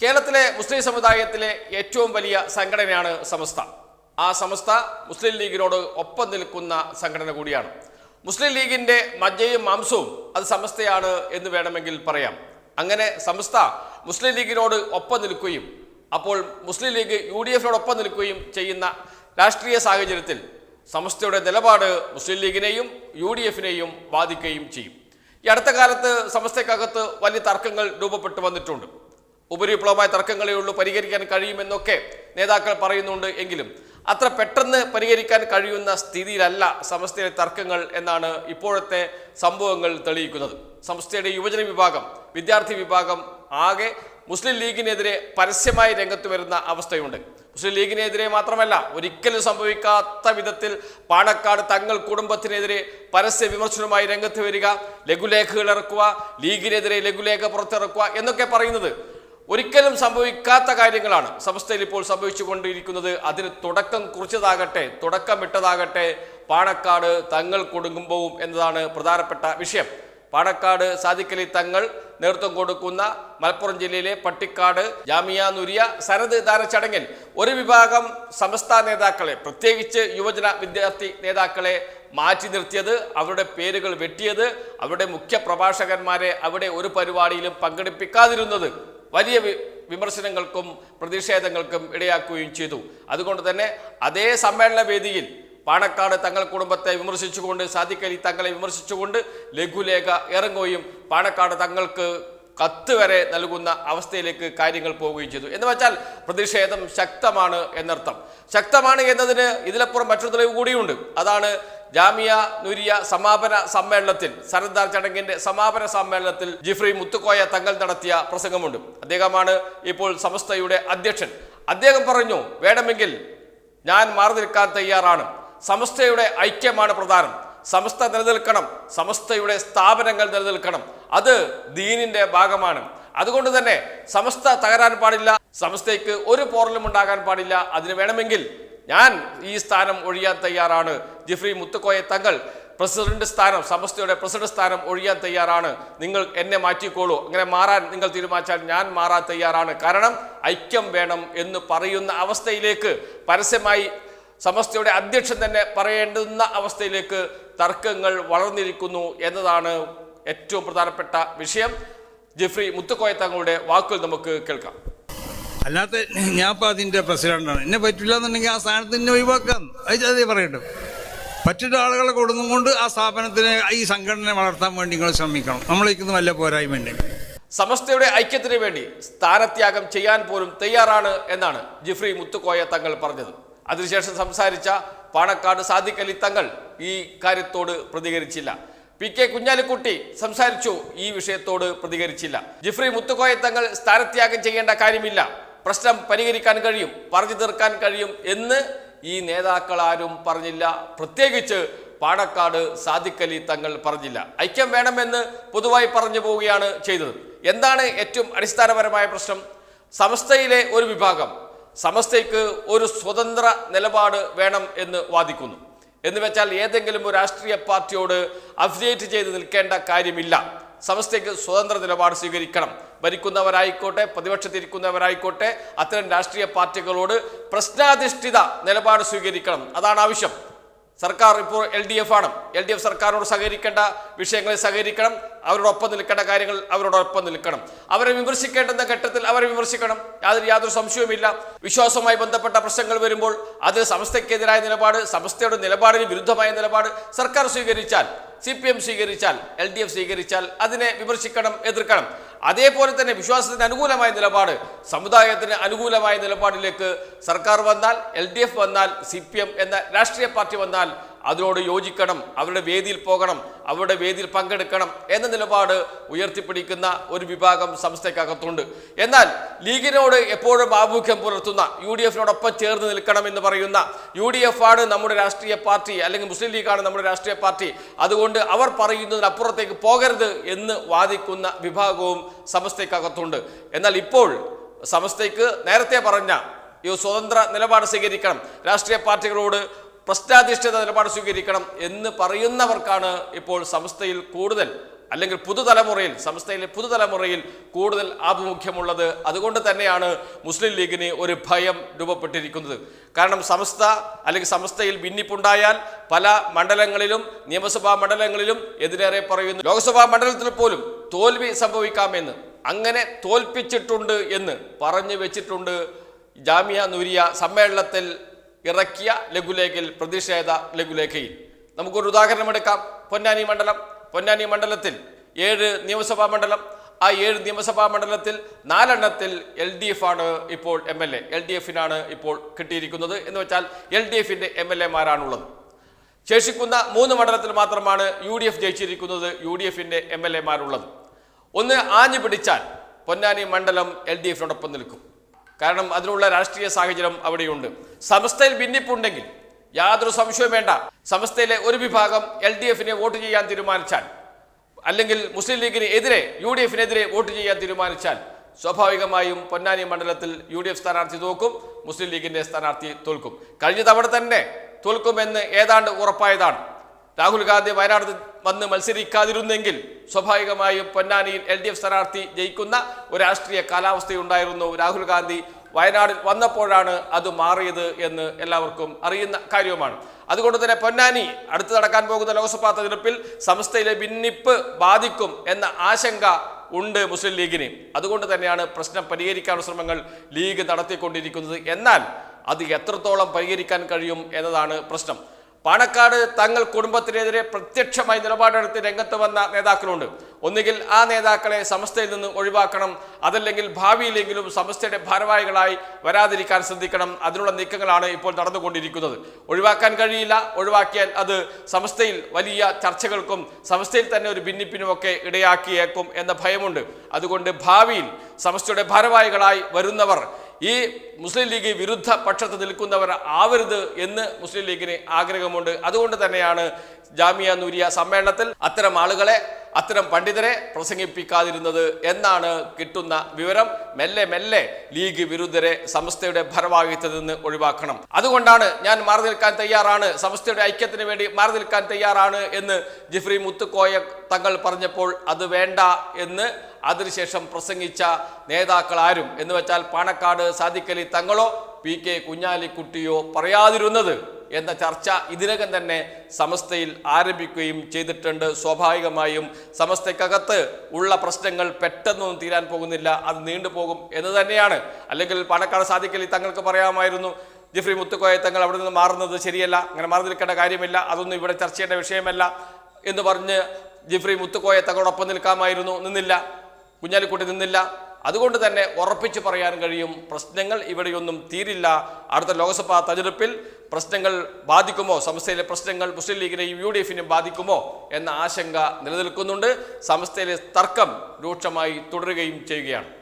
കേരളത്തിലെ മുസ്ലിം സമുദായത്തിലെ ഏറ്റവും വലിയ സംഘടനയാണ് സമസ്ത. ആ സമസ്ത മുസ്ലിം ലീഗിനോട് ഒപ്പം നിൽക്കുന്ന സംഘടന കൂടിയാണ്. മുസ്ലിം ലീഗിന്റെ മജ്ജയും മാംസവും അത് സമസ്തയാണ് എന്ന് വേണമെങ്കിൽ പറയാം. അങ്ങനെ സമസ്ത മുസ്ലിം ലീഗിനോട് ഒപ്പം നിൽക്കുകയും അപ്പോൾ മുസ്ലിം ലീഗ് യു ഡി എഫിനോടൊപ്പം നിൽക്കുകയും ചെയ്യുന്ന രാഷ്ട്രീയ സാഹചര്യത്തിൽ സമസ്തയുടെ നിലപാട് മുസ്ലിം ലീഗിനെയും യു ഡി എഫിനെയും ബാധിക്കുകയും ചെയ്യും. ഈ അടുത്ത കാലത്ത് സമസ്തക്കകത്ത് വലിയ തർക്കങ്ങൾ രൂപപ്പെട്ടു വന്നിട്ടുണ്ട്. ഉപരിവിപ്ലവമായ തർക്കങ്ങളേ ഉള്ളൂ പരിഹരിക്കാൻ കഴിയുമെന്നൊക്കെ നേതാക്കൾ പറയുന്നുണ്ട് എങ്കിലും അത്ര പെട്ടെന്ന് പരിഹരിക്കാൻ കഴിയുന്ന സ്ഥിതിയിലല്ല സമസ്തയിലെ തർക്കങ്ങൾ എന്നാണ് ഇപ്പോഴത്തെ സംഭവങ്ങൾ തെളിയിക്കുന്നത്. സമസ്തയുടെ യുവജന വിഭാഗം വിദ്യാർത്ഥി വിഭാഗം ആകെ മുസ്ലിം ലീഗിനെതിരെ പരസ്യമായി രംഗത്ത് വരുന്ന അവസ്ഥയുണ്ട്. മുസ്ലിം ലീഗിനെതിരെ മാത്രമല്ല ഒരിക്കലും സംഭവിക്കാത്ത വിധത്തിൽ പാണക്കാട് തങ്ങൾ കുടുംബത്തിനെതിരെ പരസ്യ വിമർശനവുമായി രംഗത്ത് വരിക ലഘുലേഖകൾ ഇറക്കുക ലീഗിനെതിരെ ലഘുലേഖ പുറത്തിറക്കുക എന്നൊക്കെ പറയുന്നത് ഒരിക്കലും സംഭവിക്കാത്ത കാര്യങ്ങളാണ്. സമസ്തയിൽ ഇപ്പോൾ സംഭവിച്ചുകൊണ്ടിരിക്കുന്നത് അതിന് തുടക്കം കുറിച്ചതാകട്ടെ തുടക്കമിട്ടതാകട്ടെ പാണക്കാട് തങ്ങൾ കൊടുങ്കുമ്പോവും എന്നതാണ് പ്രധാനപ്പെട്ട വിഷയം. പാണക്കാട് സാദിക്കലി തങ്ങൾ നേതൃത്വം കൊടുക്കുന്ന മലപ്പുറം ജില്ലയിലെ പട്ടിക്കാട് ജാമിയ നുരിയ സനത് ദാന ചടങ്ങിൽ ഒരു വിഭാഗം സമസ്ത നേതാക്കളെ പ്രത്യേകിച്ച് യുവജന വിദ്യാർത്ഥി നേതാക്കളെ മാറ്റി നിർത്തിയത് അവരുടെ പേരുകൾ വെട്ടിയത് അവരുടെ മുഖ്യ പ്രഭാഷകന്മാരെ അവിടെ ഒരു പരിപാടിയിലും പങ്കെടുപ്പിക്കാതിരുന്നത് വലിയ വിമർശനങ്ങൾക്കും പ്രതിഷേധങ്ങൾക്കും ഇടയാക്കുകയും ചെയ്തു. അതുകൊണ്ട് തന്നെ അതേ സമ്മേളന വേദിയിൽ പാണക്കാട് തങ്ങൾ കുടുംബത്തെ വിമർശിച്ചുകൊണ്ട് സാദിഖലി തങ്ങളെ വിമർശിച്ചുകൊണ്ട് ലഘുലേഖ ഇറങ്ങുകയും പാണക്കാട് തങ്ങൾക്ക് കത്ത് വരെ നൽകുന്ന അവസ്ഥയിലേക്ക് കാര്യങ്ങൾ പോവുകയും ചെയ്തു. എന്ന് വെച്ചാൽ പ്രതിഷേധം ശക്തമാണ് എന്നർത്ഥം. ശക്തമാണ് എന്നതിന് ഇതിലപ്പുറം മറ്റൊരു തെളിവ് കൂടിയുണ്ട്. അതാണ് ജാമിയ നുരിയ സമാപന സമ്മേളനത്തിൽ സരദാർ ചടങ്ങിന്റെ സമാപന സമ്മേളനത്തിൽ ജിഫ്രി മുത്തുക്കോയ തങ്ങൾ നടത്തിയ പ്രസംഗമുണ്ട്. അദ്ദേഹമാണ് ഇപ്പോൾ സമസ്തയുടെ അധ്യക്ഷൻ. അദ്ദേഹം പറഞ്ഞു വേണമെങ്കിൽ ഞാൻ മാറി നിൽക്കാൻ തയ്യാറാണ്. സമസ്തയുടെ ഐക്യമാണ് പ്രധാനം. സമസ്ത നിലനിൽക്കണം. സമസ്തയുടെ സ്ഥാപനങ്ങൾ നിലനിൽക്കണം. അത് ദീനിന്റെ ഭാഗമാണ്. അതുകൊണ്ട് തന്നെ സമസ്ത തകരാൻ പാടില്ല. സമസ്തയ്ക്ക് ഒരു പോറലും ഉണ്ടാകാൻ പാടില്ല. അതിന് വേണമെങ്കിൽ ഞാൻ ഈ സ്ഥാനം ഒഴിയാൻ തയ്യാറാണ്. ജിഫ്രി മുത്തുക്കോയ തങ്ങൾ പ്രസിഡന്റ് സ്ഥാനം സമസ്തയുടെ പ്രസിഡന്റ് സ്ഥാനം ഒഴിയാൻ തയ്യാറാണ്. നിങ്ങൾ എന്നെ മാറ്റിക്കോളൂ. അങ്ങനെ മാറാൻ നിങ്ങൾ തീരുമാനിച്ചാൽ ഞാൻ മാറാൻ തയ്യാറാണ്. കാരണം ഐക്യം വേണം എന്ന് പറയുന്ന അവസ്ഥയിലേക്ക് പരസ്യമായി സമസ്തയുടെ അധ്യക്ഷൻ തന്നെ പറയേണ്ടുന്ന അവസ്ഥയിലേക്ക് തർക്കങ്ങൾ വളർന്നിരിക്കുന്നു എന്നതാണ് ഏറ്റവും പ്രധാനപ്പെട്ട വിഷയം. ജെഫ്രി മുത്തുക്കോയ തങ്ങളുടെ വാക്കുകൾ നമുക്ക് കേൾക്കാം. അല്ലാത്ത ഞാൻ ഇപ്പോൾ അതിന്റെ പ്രസിഡന്റാണ്. എന്നെ പറ്റില്ല എന്നുണ്ടെങ്കിൽ ആ സ്ഥാനത്ത് എന്നെ ഒഴിവാക്കാം. അത് പറയട്ടെ. പറ്റുന്ന ആളുകളെ കൊടുന്നുകൊണ്ട് ആ സ്ഥാപനത്തിനെ ഈ സംഘടനയെ വളർത്താൻ വേണ്ടി നിങ്ങൾ ശ്രമിക്കണം. നമ്മളേക്കൊന്നും വല്ല പോരായ്മയുണ്ട് സമസ്തയുടെ ഐക്യത്തിന് വേണ്ടി സ്ഥാനത്യാഗം ചെയ്യാൻ പോലും തയ്യാറാണ് എന്നാണ് ജിഫ്രി മുത്തുക്കോയ തങ്ങൾ പറഞ്ഞത്. അതിനുശേഷം സംസാരിച്ച പാണക്കാട് സാദിഖ് അലി തങ്ങൾ ഈ കാര്യത്തോട് പ്രതികരിച്ചില്ല. പി കെ കുഞ്ഞാലിക്കുട്ടി സംസാരിച്ചു ഈ വിഷയത്തോട് പ്രതികരിച്ചില്ല. ജിഫ്രി മുത്തുക്കോയ തങ്ങൾ സ്ഥാനത്യാഗം ചെയ്യേണ്ട കാര്യമില്ല. പ്രശ്നം പരിഹരിക്കാൻ കഴിയും പറഞ്ഞു തീർക്കാൻ കഴിയും എന്ന് ഈ നേതാക്കൾ ആരും പറഞ്ഞില്ല. പ്രത്യേകിച്ച് പാണക്കാട് സാദിഖലി തങ്ങൾ പറഞ്ഞില്ല. ഐക്യം വേണമെന്ന് പൊതുവായി പറഞ്ഞു പോവുകയാണ് ചെയ്തത്. എന്താണ് ഏറ്റവും അടിസ്ഥാനപരമായ പ്രശ്നം? സമസ്തയിലെ ഒരു വിഭാഗം സമസ്തയ്ക്ക് ഒരു സ്വതന്ത്ര നിലപാട് വേണം എന്ന് വാദിക്കുന്നു. എന്ന് വെച്ചാൽ ഏതെങ്കിലും ഒരു രാഷ്ട്രീയ പാർട്ടിയോട് അഫിലിയേറ്റ് ചെയ്ത് നിൽക്കേണ്ട കാര്യമില്ല. സമസ്തയ്ക്ക് സ്വതന്ത്ര നിലപാട് സ്വീകരിക്കണം. ഭരിക്കുന്നവരായിക്കോട്ടെ പ്രതിപക്ഷത്തിരിക്കുന്നവരായിക്കോട്ടെ അത്തരം രാഷ്ട്രീയ പാർട്ടികളോട് പ്രശ്നാധിഷ്ഠിത നിലപാട് സ്വീകരിക്കണം. അതാണ് ആവശ്യം. സർക്കാർ ഇപ്പോൾ എൽ ഡി എഫ് ആണ്. എൽ ഡി എഫ് സർക്കാരിനോട് സഹകരിക്കേണ്ട വിഷയങ്ങളെ സഹകരിക്കണം. അവരോടൊപ്പം നിൽക്കേണ്ട കാര്യങ്ങൾ അവരോടൊപ്പം നിൽക്കണം. അവരെ വിമർശിക്കേണ്ടെന്ന ഘട്ടത്തിൽ അവരെ വിമർശിക്കണം. യാതൊരു യാതൊരു സംശയവുമില്ല. വിശ്വാസവുമായി ബന്ധപ്പെട്ട പ്രശ്നങ്ങൾ വരുമ്പോൾ അത് സംസ്ഥയ്ക്കെതിരായ നിലപാട് സംസ്ഥയുടെ നിലപാടിന് വിരുദ്ധമായ നിലപാട് സർക്കാർ സ്വീകരിച്ചാൽ സി പി എം സ്വീകരിച്ചാൽ എൽ ഡി എഫ് സ്വീകരിച്ചാൽ അതിനെ വിമർശിക്കണം എതിർക്കണം. അതേപോലെ തന്നെ വിശ്വാസത്തിന് അനുകൂലമായ നിലപാട് സമുദായത്തിന് അനുകൂലമായ നിലപാടിലേക്ക് സർക്കാർ വന്നാൽ എൽ ഡി എഫ് വന്നാൽ സി പി എം എന്ന രാഷ്ട്രീയ പാർട്ടി വന്നാൽ അതിനോട് യോജിക്കണം അവരുടെ വേദിയിൽ പോകണം അവരുടെ വേദിയിൽ പങ്കെടുക്കണം എന്ന നിലപാട് ഉയർത്തിപ്പിടിക്കുന്ന ഒരു വിഭാഗം സംസ്ഥയ്ക്കകത്തുണ്ട്. എന്നാൽ ലീഗിനോട് എപ്പോഴും ആഭിമുഖ്യം പുലർത്തുന്ന യു ഡി എഫിനോടൊപ്പം ചേർന്ന് നിൽക്കണം എന്ന് പറയുന്ന യു ഡി എഫ് ആണ് നമ്മുടെ രാഷ്ട്രീയ പാർട്ടി അല്ലെങ്കിൽ മുസ്ലിം ലീഗാണ് നമ്മുടെ രാഷ്ട്രീയ പാർട്ടി. അതുകൊണ്ട് അവർ പറയുന്നതിനപ്പുറത്തേക്ക് പോകരുത് എന്ന് വാദിക്കുന്ന വിഭാഗവും സമസ്തയ്ക്കകത്തുണ്ട് എന്നാൽ ഇപ്പോൾ സമസ്തയ്ക്ക് നേരത്തെ പറഞ്ഞ ഈ സ്വതന്ത്ര നിലപാട് സ്വീകരിക്കണം. രാഷ്ട്രീയ പാർട്ടികളോട് പ്രശ്നാധിഷ്ഠിത നിലപാട് സ്വീകരിക്കണം എന്ന് പറയുന്നവർക്കാണ് ഇപ്പോൾ സംസ്ഥയിൽ കൂടുതൽ അല്ലെങ്കിൽ പുതുതലമുറയിൽ സംസ്ഥയിലെ പുതുതലമുറയിൽ കൂടുതൽ ആഭിമുഖ്യമുള്ളത്. അതുകൊണ്ട് തന്നെയാണ് മുസ്ലിം ലീഗിന് ഒരു ഭയം രൂപപ്പെട്ടിരിക്കുന്നത്. കാരണം സംസ്ഥ അല്ലെങ്കിൽ സംസ്ഥയിൽ ഭിന്നിപ്പുണ്ടായാൽ പല മണ്ഡലങ്ങളിലും നിയമസഭാ മണ്ഡലങ്ങളിലും എതിരേറെ പറയുന്നു. ലോക്സഭാ മണ്ഡലത്തിൽ പോലും തോൽവി സംഭവിക്കാമെന്ന് അങ്ങനെ തോൽപ്പിച്ചിട്ടുണ്ട് എന്ന് പറഞ്ഞു വെച്ചിട്ടുണ്ട് ജാമിയ നൂരിയ സമ്മേളനത്തിൽ ഇറക്കിയ ലഘുലേഖയിൽ പ്രതിഷേധ ലഘുലേഖയിൽ. നമുക്കൊരു ഉദാഹരണം എടുക്കാം. പൊന്നാനി മണ്ഡലം. പൊന്നാനി മണ്ഡലത്തിൽ ഏഴ് നിയമസഭാ മണ്ഡലം. ആ ഏഴ് നിയമസഭാ മണ്ഡലത്തിൽ നാലെണ്ണത്തിൽ എൽ ഡി എഫ് ആണ് ഇപ്പോൾ M L A. L D എഫിനാണ് ഇപ്പോൾ കിട്ടിയിരിക്കുന്നത്. എന്ന് വെച്ചാൽ എൽ ഡി എഫിന്റെ എം എൽ എമാരാണുള്ളത്. ശേഷിക്കുന്ന മൂന്ന് മണ്ഡലത്തിൽ മാത്രമാണ് യു ഡി എഫ് ജയിച്ചിരിക്കുന്നത്. യു ഡി എഫിന്റെ എം എൽ എമാരുള്ളത് ഒന്ന് ആഞ്ഞു പിടിച്ചാൽ പൊന്നാനി മണ്ഡലം എൽ ഡി എഫിനോടൊപ്പം നിൽക്കും. കാരണം അതിനുള്ള രാഷ്ട്രീയ സാഹചര്യം അവിടെയുണ്ട്. സമസ്തയിൽ ഭിന്നിപ്പുണ്ടെങ്കിൽ യാതൊരു സംശയവും വേണ്ട. സമസ്തയിലെ ഒരു വിഭാഗം എൽ ഡി എഫിനെ വോട്ട് ചെയ്യാൻ തീരുമാനിച്ചാൽ അല്ലെങ്കിൽ മുസ്ലിം ലീഗിന് എതിരെ യു ഡി എഫിനെതിരെ വോട്ട് ചെയ്യാൻ തീരുമാനിച്ചാൽ സ്വാഭാവികമായും പൊന്നാനി മണ്ഡലത്തിൽ യു ഡി എഫ് സ്ഥാനാർത്ഥി തോക്കും മുസ്ലിം ലീഗിന്റെ സ്ഥാനാർത്ഥി തോൽക്കും. കഴിഞ്ഞ തവണ തന്നെ തോൽക്കുമെന്ന് ഏതാണ്ട് ഉറപ്പായതാണ്. രാഹുൽ ഗാന്ധി വയനാട് വന്ന് മത്സരിക്കാതിരുന്നെങ്കിൽ സ്വാഭാവികമായും പൊന്നാനിയിൽ എൽ ഡി എഫ് സ്ഥാനാർത്ഥി ജയിക്കുന്ന ഒരു രാഷ്ട്രീയ കാലാവസ്ഥയുണ്ടായിരുന്നു. രാഹുൽ ഗാന്ധി വയനാടിൽ വന്നപ്പോഴാണ് അത് മാറിയത് എന്ന് എല്ലാവർക്കും അറിയുന്ന കാര്യവുമാണ്. അതുകൊണ്ട് തന്നെ പൊന്നാനി അടുത്ത് നടക്കാൻ പോകുന്ന ലോക്സഭാ തെരഞ്ഞെടുപ്പിൽ സംസ്ഥയിലെ ഭിന്നിപ്പ് ബാധിക്കും എന്ന ആശങ്ക ഉണ്ട് മുസ്ലിം ലീഗിന്. അതുകൊണ്ട് തന്നെയാണ് പ്രശ്നം പരിഹരിക്കാനുള്ള ശ്രമങ്ങൾ ലീഗ് നടത്തിക്കൊണ്ടിരിക്കുന്നത്. എന്നാൽ അത് എത്രത്തോളം പരിഹരിക്കാൻ കഴിയും എന്നതാണ് പ്രശ്നം. പാണക്കാട് തങ്ങൾ കുടുംബത്തിനെതിരെ പ്രത്യക്ഷമായി നിലപാടെടുത്ത് രംഗത്ത് വന്ന നേതാക്കളുണ്ട്. ഒന്നുകിൽ ആ നേതാക്കളെ സമസ്തയിൽ നിന്ന് ഒഴിവാക്കണം അതല്ലെങ്കിൽ ഭാവിയിലെങ്കിലും സമസ്തയുടെ ഭാരവാഹികളായി വരാതിരിക്കാൻ ശ്രദ്ധിക്കണം. അതിനുള്ള നീക്കങ്ങളാണ് ഇപ്പോൾ നടന്നുകൊണ്ടിരിക്കുന്നത്. ഒഴിവാക്കാൻ കഴിയില്ല. ഒഴിവാക്കിയാൽ അത് സമസ്തയിൽ വലിയ ചർച്ചകൾക്കും സമസ്തയിൽ തന്നെ ഒരു ഭിന്നിപ്പിനുമൊക്കെ ഇടയാക്കിയേക്കും എന്ന ഭയമുണ്ട്. അതുകൊണ്ട് ഭാവിയിൽ സമസ്തയുടെ ഭാരവാഹികളായി വരുന്നവർ ഈ മുസ്ലിം ലീഗ് വിരുദ്ധ പക്ഷത്ത് നിൽക്കുന്നവർ ആവരുത് എന്ന് മുസ്ലിം ലീഗിന് ആഗ്രഹമുണ്ട്. അതുകൊണ്ട് തന്നെയാണ് ജാമിയ നൂരിയ സമ്മേളനത്തിൽ അത്തരം ആളുകളെ അത്തരം പണ്ഡിതരെ പ്രസംഗിപ്പിക്കാതിരുന്നത് എന്നാണ് കിട്ടുന്ന വിവരം. മെല്ലെ മെല്ലെ ലീഗ് വിരുദ്ധരെ സമസ്തയുടെ ഭാരവാഹിത്വത്തിൽ നിന്ന് ഒഴിവാക്കണം. അതുകൊണ്ടാണ് ഞാൻ മാറി നിൽക്കാൻ തയ്യാറാണ്. സമസ്തയുടെ ഐക്യത്തിന് വേണ്ടി മാറി നിൽക്കാൻ തയ്യാറാണ് എന്ന് ജിഫ്രി മുത്തുക്കോയ തങ്ങൾ പറഞ്ഞപ്പോൾ അത് വേണ്ട എന്ന് അതിനുശേഷം പ്രസംഗിച്ച നേതാക്കൾ ആരും. എന്ന് വെച്ചാൽ പാണക്കാട് സാദിക്കലി തങ്ങളോ പി കെ കുഞ്ഞാലിക്കുട്ടിയോ പറയാതിരുന്നത് എന്ന ചർച്ച ഇതിനകം തന്നെ സമസ്തയിൽ ആരംഭിക്കുകയും ചെയ്തിട്ടുണ്ട്. സ്വാഭാവികമായും സമസ്തയ്ക്കകത്ത് ഉള്ള പ്രശ്നങ്ങൾ പെട്ടെന്നൊന്നും തീരാൻ പോകുന്നില്ല. അത് നീണ്ടുപോകും എന്ന് തന്നെയാണ്. അല്ലെങ്കിൽ പാലക്കാട് സാധിക്കലി തങ്ങൾക്ക് പറയാമായിരുന്നു ജിഫ്രി മുത്തുക്കോയ തങ്ങൾ അവിടെ നിന്ന് മാറുന്നത് ശരിയല്ല അങ്ങനെ മാറി നിൽക്കേണ്ട കാര്യമില്ല അതൊന്നും ഇവിടെ ചർച്ച ചെയ്യേണ്ട വിഷയമല്ല എന്ന് പറഞ്ഞ് ജിഫ്രി മുത്തുക്കോയ തങ്ങളോടൊപ്പം നിൽക്കാമായിരുന്നു. നിന്നില്ല. കുഞ്ഞാലിക്കുട്ടി നിന്നില്ല. അതുകൊണ്ട് തന്നെ ഉറപ്പിച്ച് പറയാൻ കഴിയും പ്രശ്നങ്ങൾ ഇവിടെയൊന്നും തീരില്ല. അടുത്ത ലോക്സഭാ തെരഞ്ഞെടുപ്പിൽ പ്രശ്നങ്ങൾ ബാധിക്കുമോ? സംസ്ഥയിലെ പ്രശ്നങ്ങൾ മുസ്ലിം ലീഗിനെയും യു ഡി എഫിനെയും ബാധിക്കുമോ? എന്ന ആശങ്ക നിലനിൽക്കുന്നുണ്ട്. സംസ്ഥയിലെ തർക്കം രൂക്ഷമായി തുടരുകയും ചെയ്യുകയാണ്.